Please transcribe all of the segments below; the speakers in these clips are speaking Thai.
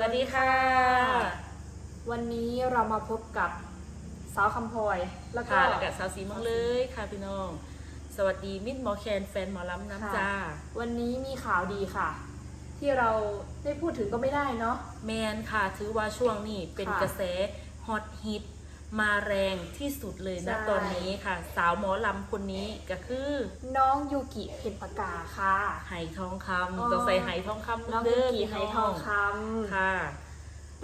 สวัสดีค่ะ วันนี้เรามาพบกับสาวคำพลอยแล้วก็ค่ะแล้วกับสาวสีเมืองเลยค่ะพี่น้อง สวัสดีมิตรหมอแคนแฟนหมอลำน้ำจ้า วันนี้มีข่าวดีค่ะ ที่เราได้พูดถึงก็ไม่ได้เนาะ แมนค่ะ ถือว่าช่วงนี้เป็นค่ะ กระแสฮอตฮิต มาแรงที่สุดเลยนะใช่ ตอนนี้ค่ะ สาวหมอลำคนนี้ก็คือน้องยูกิเพนปากาค่ะ ไหทองคอ๋อำต้องใส่ไหทองคำน้องเด้ยูอกิพี่ไหน้ทองคำค่ะ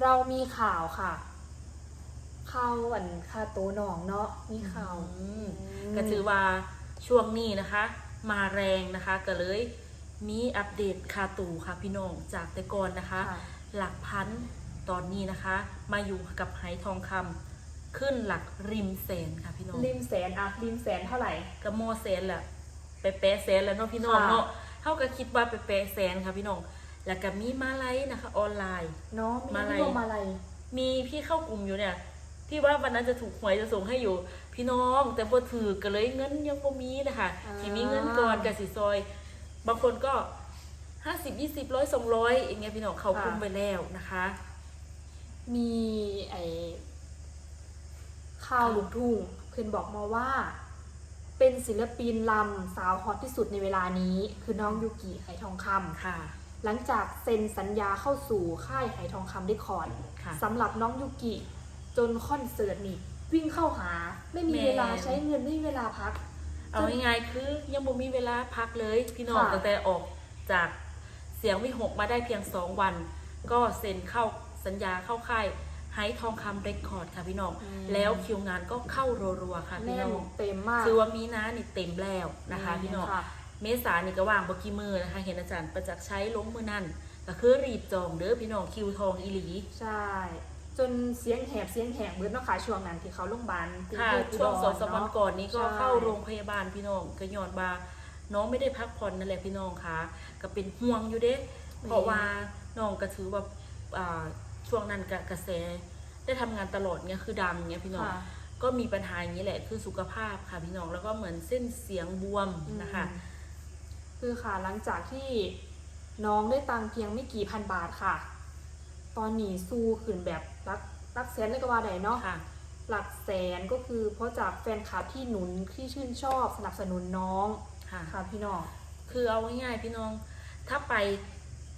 เรามีข่าวค่ะข่าวอันค่าโตวน้องเนาะมีข่าวอืมอืม ก็ถือว่าช่วงนี้นะคะ มาแรงนะคะ ก็เลยมีอัปเดตคาตูค่ะพี่น้องจากแต่ก่อนนะคะ ค่ะ หลักพันตอนนี้นะคะ มาอยู่กับไหทองคำ ขึ้นหลักริมแสนค่ะพี่น้องริมแสนอะริมแสนเท่าไหร่ก็โมแสนแหละไปแปะแสนแล้วเนาะพี่น้องค่ะ เนาะเท่ากับคิดว่าไปแปะแสนค่ะพี่น้อง แล้วก็มีมาไลฟ์นะคะออนไลน์ เนาะมีมาลัย รวมมาลัยมีพี่เข้ากลุ่มอยู่เนี่ย ที่ว่าวันนั้นจะถูกหวยจะส่งให้อยู่ พี่น้องแต่พอถือก็เลยเงินยังพอมีนะคะที่มีเงินก่อนกับสิซอย บางคนก็ห้าสิบยี่สิบร้อยสองร้อยอย่างเงี้ยพี่น้องเขาคุมไปแล้วนะคะ มีไอ ข่าวลูกทุ่งเพื่อนบอกมาว่า เป็นศิลปินลำสาวฮอตที่สุดในเวลานี้ คือน้องยูกิไหทองคำค่ะ หลังจากเซ็นสัญญาเข้าสู่ค่ายไหทองคำได้คอร์ดค่ะสำหรับน้องยูกิจนคอนเสิร์ตนี่วิ่งเข้าหา ไม่มีแม่เวลาใช้เงินไม่มีเวลาพัก เอาง่ายๆคือยังบ่มีเวลาพักเลย พี่น้องค่ะตั้งแต่ออกจากเสียงวิหกมาได้เพียงสองวัน ก็เซ็นเข้าสัญญาเข้าค่าย ไฮทองคำเรคคอร์ดค่ะพี่น้องแล้วคิวงานก็เข้ารัวๆค่ะพี่แน่น้นองเต็มมากคือว่ามีนานี่เต็มแล้วนะคะพี่น้อง ค่ะ เมษานี่ก็ว่างบกี่มือนะคะ เห็นอาจารย์ประจักษ์ใช้ล้มมือนั่นก็คือรีบจองเด้อพี่น้องคิวทองอีหลี ใช่ จนเสียงแหบเสียงแหบเบิดเนาะค่ะช่วงนั้นที่เขาโรงพยาบาลกรุงค่ะเทพช่วงอุดรสองสามวันเาะ ก่อนนี้ก็ใช่ เข้าโรงพยาบาลพี่น้องก็ย้อนว่าน้องไม่ได้พักผ่อนนั่นแหละพี่น้องค่ะ ก็เป็นห่วงอยู่เด้เพราะว่าน้องก็ถือว่าอ่าช่วงนั้นกกระแส ได้ทำงานตลอดเงี้ยคือดังเงี้ยพี่น้องค่ะก็มีปัญหาอย่างนี้แหละคือสุขภาพค่ะพี่น้องแล้วก็เหมือนเส้นเสียงบวมนะคะ อืม คือค่ะหลังจากที่น้องได้ตังค์เพียงไม่กี่พันบาทค่ะ ตอนนี้สู้ขึ้นแบบรักรักแสนเลยก็ว่าได้เนาะ ค่ะ หลักแสนก็คือเพราะจากแฟนคลับที่หนุนที่ชื่นชอบสนับสนุนน้องค่ะ ค่ะพี่น้อง คือเอาง่ายๆพี่น้อง ถ้าไป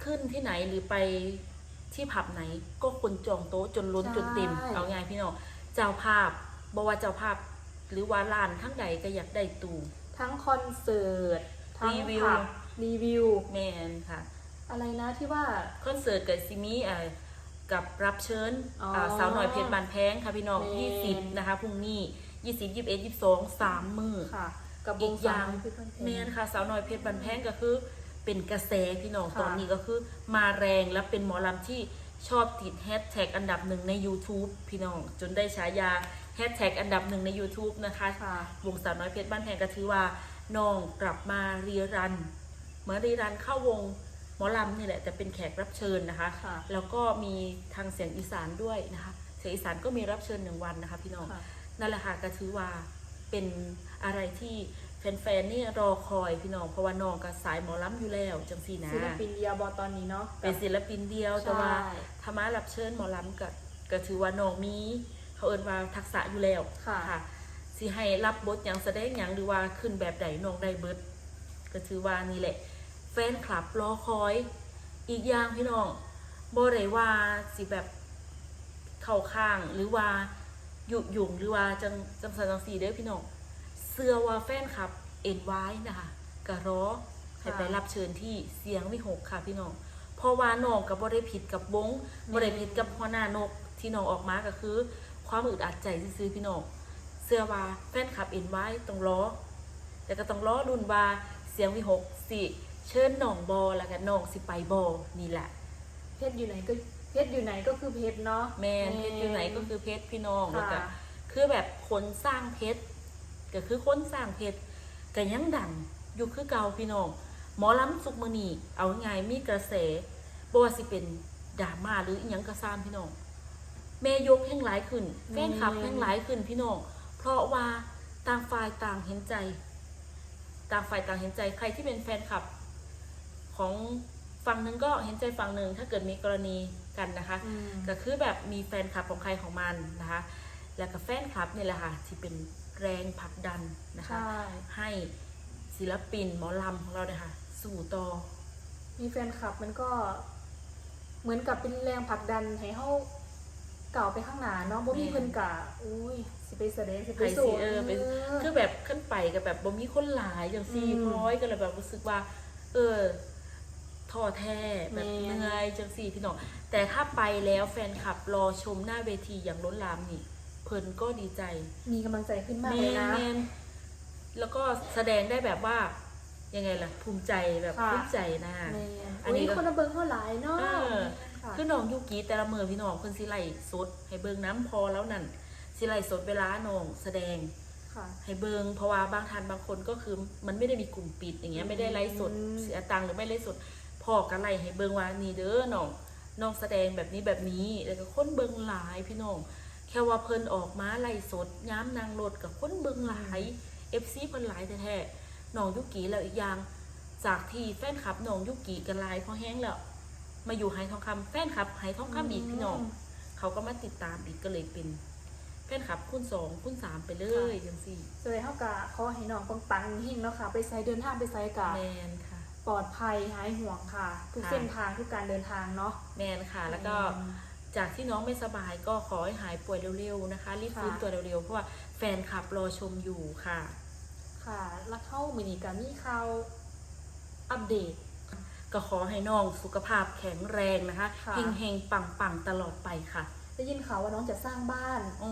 ขึ้นที่ไหนหรือไป ที่ผับไหนก็คนจองโต๊ะจนล้นใช่จนเต็มเอาง่ายพี่น้องเจ้าภาพบอกว่าเจ้าภาพ หรือว่าร้านทั้งใดก็อยากได้ตู ทั้งคอนเสิร์ตทั้งรีวิว ผับรีวิว แมนค่ะ อะไรนะที่ว่า คอนเสิร์ตกับซิมีอ่ากับรับเชิญอ๋ออ่าสาวหน่อยเพชรบานแพงค่ะพี่น้อง แม่น20 นะคะพรุ่งนี้ 20 21 22 3 มือค่ะ กับวอีงกอย่างสาวน้อยเพชรบ้านแพง แมนค่ะ สาวน้อยเพชรบานแพงก็คือ เป็นกระแสพี่น้องค่ะตอนนี้ก็คือมาแรงและเป็นหมอลำที่ชอบติดแฮชแท็กอันดับหนึ่งใน YouTube พี่น้อง จนได้ฉายาแฮชแท็กอันดับหนึ่งใน YouTube นะคะค่ะวงสาวน้อยเพชรบ้านแพงก็ถือว่าน้องกลับมารีรันเหมือนรีรันเข้าวงหมอลำนี่แหละแต่เป็นแขกรับเชิญนะคะค่ะแล้วก็มีทางเสียงอีสานด้วยนะคะเสียงอีสานก็มีรับเชิญหนึ่งวันนะคะพี่น้องค่ะนั่นแหละค่ะก็ถือว่าเป็นอะไรที่ แฟนๆนี่รอคอยพี่น้องเพราะว่าน้องก็สายหมอลำอยู่แล้วจังสีนะศิลปินเดียวบอตอนนี้เนาะเป็นศิลปินเดียวแต่ว่าใช่ธรรมะรับเชิญหมอลำก็ก็ถือว่าน้องมีเขาเอินว่าทักษะอยู่แล้วค่ะสิให้รับบทอย่างแสดงอย่างหรือว่าขึ้นแบบใดน้องได้เบิดก็ถือว่านี่แหละ แฟนคลับรอคอย อีกอย่างพี่น้องบ่ได้ว่าสิแบบเข้าข้างหรือว่าหยุดยุ่งหรือว่าจังจังสันจังสีเด้อพี่น้อง เสื้อว่าแฟนคลับเอ็นไว้นะคะกะรอให้ไปรับเชิญที่เสียงวิหกค่ะพี่น้องเพราะว่าน้องกับบ่ได้ผิดกับวงบ่ได้ผิดกับหัวหน้านกที่น้องออกมาก็คือ ความอึดอัดใจซื่อๆพี่น้องเสื้อว่าแฟนคลับเอ็นไว้ต้องล้อแต่ก็ต้องล้อรุ่นว่าเสียงวิหกสิเชิญหนองบอแล้วกันน้องสิไปบอนี่แหละ เพชรอยู่ไหนก็เพชรอยู่ไหนก็คือเพชรเนาะแมนเพชรอยู่ไหนก็คือเพชรพี่น้องแล้วก็ค่ะคือแบบคนสร้างเพชร ก็คือคนสร้างเพชรก็ยังดังอยู่คือเก่าพี่น้องหมอลำสุกมณีเอาง่ายๆมีกระแสบ่ว่าสิเป็นดราม่าหรืออีหยังกระซ้ำพี่น้องแม่ยกแห่งหลายขึ้นแฟนคลับแห่งหลายขึ้นพี่น้องเพราะว่าต่างฝ่ายต่างเห็นใจ ต่างฝ่ายต่างเห็นใจใครที่เป็นแฟนคลับ ของฝั่งหนึ่งก็เห็นใจฝั่งหนึ่งถ้าเกิดมีกรณีกันนะคะอืมก็คือแบบมีแฟนคลับของใครของมันนะคะ แล้วก็แฟนคลับนี่แหละค่ะที่เป็น แรงผลักดันนะคะใช่ให้ศิลปินหมอลำของเราเนี่ยค่ะ สู่ต่อ มีแฟนคลับมันก็เหมือนกับเป็นแรงผลักดันให้เขาเก่าวไปข้างหน้าเนาะบ่มีแม่นเพิ่นกะอุ้ยสิไปแสดงสิไปไปสู้สิเออไปคือแบบขึ้นไปกับแบบบ่มีคนหลายอย่างซี่อืมพร้อยก็เลยแบบรู้สึกว่า เออท้อแท้แบบแม่เหนื่อยจังซี่พี่น้องแต่ถ้าไปแล้วแฟนคลับรอชมหน้าเวทีอย่างล้นหลามนี่ เพิ่นก็ดีใจมีกำลังใจขึ้นมากแมเลยนนะแมนแล้วก็แสดงได้แบบว่ายังไงล่ะ ภูมิใจแบบค่ะ ภูมิใจนะ แม่นอันนี้อุ้ยก็คนมาเบิ่งเขาหลายเนาะเออ ค่ะคือน้องยุกิแต่ละมือพี่น้องเพิ่นสิไล่สด ให้เบิ่งน้ำพอแล้วนั่นสิไล่สดเวลาน้องแสดง ค่ะ ให้เบิงเพราะว่าบางท่านบางคนก็คือมันไม่ได้มีกลุ่มปิดอย่างเงี้ยไม่ได้ไลฟ์สดอืม เสียตังค์หรือไม่ไลฟ์สดพ่อก็ไล่ให้เบิงว่านี่เด้อน้องน้องแสดงแบบนี้แบบนี้แล้วก็คนเบิงหลายพี่น้อง แค่ว่าเพิ่นออกมาไล่สดย้ำนางรถกับคนเบิงหลาย FC เพิ่นหลายแท้ๆน้องยุกิแล้วอีกอย่างจากที่แฟนคลับน้องยุกิกันหลายพอแห้งแล้ว มาอยู่ไฮทองคำแฟนคลับไฮทองคำอีกพี่น้องเขาก็มาติดตามอีกก็เลยเป็นแฟนคลับคุณสองคุณสามไปเลยจังสี่แสดงเท่ากับขอให้น้องปังปังๆหิ่งเนาะค่ะ ไปไซเดินทางไปไซกะแมนค่ะ ปลอดภัยหายห่วงค่ะ ทุกค่ะเส้นทางทุกการเดินทางเนาะแมนค่ะ แล้วก็ จากที่น้องไม่สบายก็ขอให้หายป่วยเร็วๆนะคะ รีบค่ะฟื้นตัวเร็วๆ เพราะว่าแฟนคลับรอชมอยู่ค่ะ ค่ะ แล้วเข้ามือนีกับมีข่าวอัปเดต ก็ขอให้น้องสุขภาพแข็งแรงนะคะค่ะ เฮงๆปังๆตลอดไปค่ะ ได้ยินข่าวว่าน้องจะสร้างบ้านอ๋อ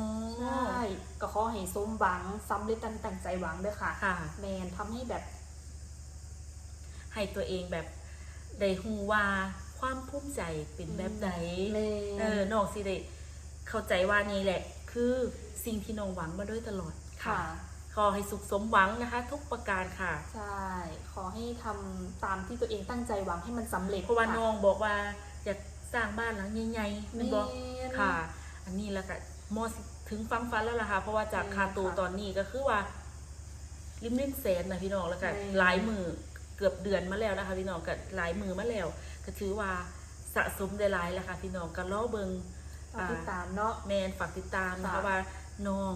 ใช่ก็ขอให้สมหวังสำเร็จตั้งตั้งใจหวังด้วยค่ะ ค่ะ แมนทำให้แบบ ให้ตัวเองแบบได้ฮูว่า ความภูมิใจเป็นแบบใดแมเออนน้องสิได้เข้าใจว่านี่แหละ คือสิ่งที่น้องหวังมาโดยตลอดค่ะ ขอให้สุขสมหวังนะคะ ทุกประการค่ะ ใช่ ขอให้ทำตามที่ตัวเองตั้งใจหวังให้มันสำเร็จเพราะว่าค่น้องบอกว่าอยากสร้างบ้านหลังใหญ่ๆแมมันบอกนค่ะ อันนี้แล้วก็มอสิถึงฟังฟันแล้วล่ะค่ะ เพราะว่าจากอืมคาตูค่ะตอนนี้ก็คือว่าริมริมแสนนะพี่น้องแล้วก็อืมหลายมือเกือบเดือนมาแล้วนะคะพี่น้องก็หลายมือมาแล้ว ก็ถือว่าสะสมได้หลายแล้วค่ะพี่น้องก็ล้อเบิงฝากติดตามเนาะแมนฝากติดตามนะคะค่ะว่าน้อง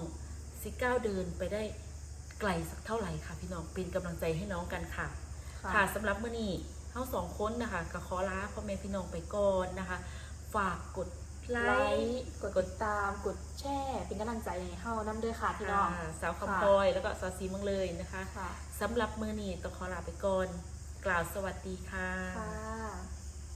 สิก้าวเดินไปได้ไกลสักเท่าไหร่ค่ะ พี่น้องเป็นกำลังใจให้น้องกันค่ะ ค่ะสำหรับมื้อนี้เฮาสองคนนะคะก็ขอลาพ่อแม่พี่น้องไปก่อนนะคะ ฝากกดไลไลค์ค์กดติดตามกดแชร์เป็นกำลังใจให้เฮานํด้วยค่ะพี่น้ค่ะองสาวค่ะคำพลอยแล้วก็สาวสีเมืองเลยนะคะค่ะสำหรับมื้อนี้ต้องขอลาไปก่อน กล่าวสวัสดีค่ะค่ะ